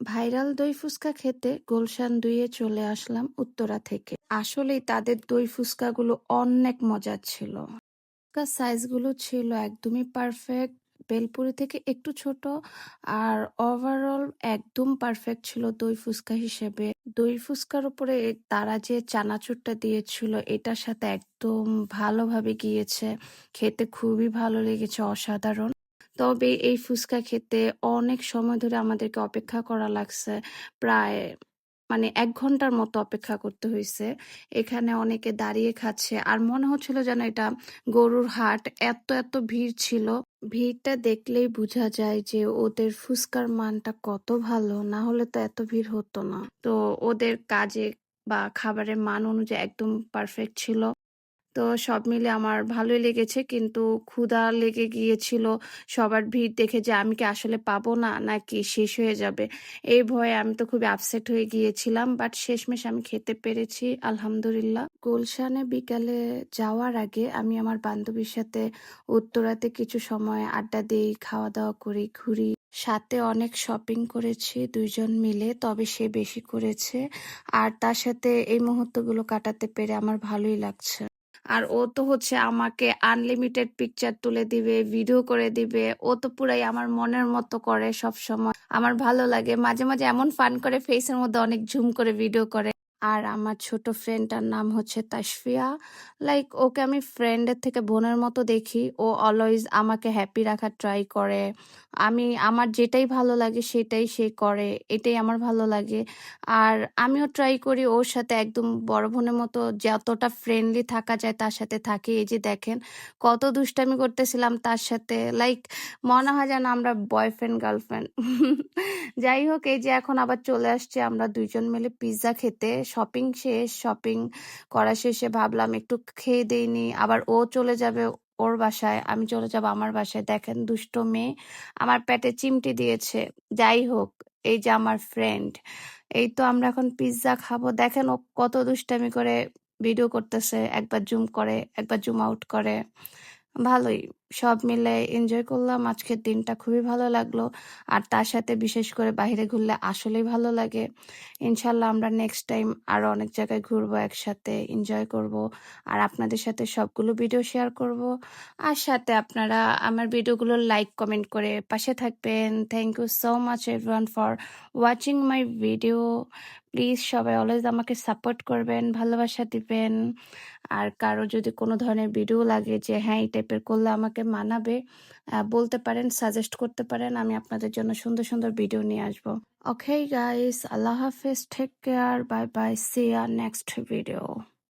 Viral দই ফুচকা খেতে গুলশান দুইয়ে চলে আসলাম উত্তরা থেকে। আসলেই তাদের দই ফুচকাগুলো অনেক মজার ছিল। ফুচকার সাইজগুলো ছিল একদমই পারফেক্ট, বেলপুরি থেকে একটু ছোট, আর ওভারঅল একদম পারফেক্ট ছিল দই ফুচকা হিসেবে। দই ফুচকার উপরে তারা যে চানাচুরটা দিয়েছিল, এটার সাথে একদম ভালোভাবে গিয়েছে। খেতে খুবই ভালো লেগেছে, অসাধারণ। তবে এই ফুচকা খেতে অনেক সময় ধরে আমাদেরকে অপেক্ষা করা লাগছে। প্রায় মানে এক ঘণ্টার মতো অপেক্ষা করতে হয়েছে এখানে অনেকে দাঁড়িয়ে খাচ্ছে। আর মনে হচ্ছিল যেন এটা গরুর হাট। এত এত ভিড় ছিল। ভিড়টা দেখলেই বোঝা যায় যে ওদের ফুচকার মানটা কত ভালো। না হলে তো এত ভিড় হতো না। তো ওদের কাজে বা খাবারের মান অনুযায়ী একদম পারফেক্ট ছিল। তো সব মিলে আমার ভালোই লেগেছে। কিন্তু ক্ষুধা লেগে গিয়েছিল। সবার ভিড় দেখে যে আমি কি আসলে পাবো না, নাকি শেষ হয়ে যাবে, এই ভয়ে আমি তো খুবই আপসেট হয়ে গিয়েছিলাম। বাট শেষমেশ আমি খেতে পেরেছি, আলহামদুলিল্লাহ। গুলশানে বিকালে যাওয়ার আগে আমি আমার বান্ধবীর সাথে উত্তরাতে কিছু সময় আড্ডা দিই খাওয়া দাওয়া করি, ঘুরি। সাথে অনেক শপিং করেছি দুইজন মিলে, তবে সে বেশি করেছে। আর তার সাথে এই মুহূর্তগুলো কাটাতে পেরে আমার ভালোই লাগছে। আর ও তো হচ্ছে আমাকে আনলিমিটেড পিকচার তুলে দিবে ভিডিও করে দিবে। ও তো পুরাই আমার মনের মতো করে সব সময় আমার ভালো লাগে। মাঝে মাঝে এমন ফান করে ফেসের মধ্যে অনেক ঝুম করে ভিডিও করে। আর আমার ছোট ফ্রেন্ডটার নাম হচ্ছে তাসফিয়া। লাইক ওকে আমি ফ্রেন্ডের থেকে বোনের মতো দেখি। ও অলওয়েজ আমাকে হ্যাপি রাখার ট্রাই করে। আমি, আমার যেটাই ভালো লাগে সেটাই সে করে। এটাই আমার ভালো লাগে। আর আমিও ট্রাই করি ওর সাথে একদম বড় বোনের মতো যতটা ফ্রেন্ডলি থাকা যায় তার সাথে থাকি। এই যে দেখেন, কত দুষ্টামি করতেছিলাম তার সাথে। লাইক মনে হয় যেন আমরা বয়ফ্রেন্ড গার্লফ্রেন্ড যাই হোক, এই যে এখন আবার চলে আসছে আমরা দুইজন মিলে পিৎজা খেতে। শপিং শেষ শপিং করা শেষে ভাবলাম একটু খেয়ে দেইনি আবার ও চলে যাবে ওর বাসায়, আমি চলে যাব আমার বাসায়। দেখেন দুষ্ট মেয়ে, আমার পেটে চিমটি দিয়েছে। যাই হোক, এই যে আমার ফ্রেন্ড এই তো আমরা এখন পিৎজা খাব। দেখেন ও কত দুষ্টামি করে ভিডিও করতেছে, একবার জুম করে, একবার জুম আউট করে। ভালোই। সব মিলে এনজয় করলাম। আজকের দিনটা খুবই ভালো লাগল। আর তার সাথে বিশেষ করে বাইরে ঘুরলে আসলেই ভালো লাগে। ইনশাল্লাহ আমরা নেক্সট টাইম আরও অনেক জায়গায় ঘুরবো, একসাথে এনজয় করব। আর আপনাদের সাথে সবগুলো ভিডিও শেয়ার করব। আর সাথে আপনারা আমার ভিডিওগুলো লাইক কমেন্ট করে পাশে থাকবেন। Thank you so much everyone for watching my video please সবাই অলওয়েজ আমাকে সাপোর্ট করবেন, ভালোবাসা দিবেন। আর কারও যদি কোনো ধরনের ভিডিও লাগে যে হ্যাঁ এই টাইপের করলে আমাকে মানাবে আহ, বলতে পারেন সাজেস্ট করতে পারেন আমি আপনাদের জন্য সুন্দর সুন্দর ভিডিও নিয়ে আসব। ওকে গাইস আল্লাহ হাফেজ take care bye bye see our next video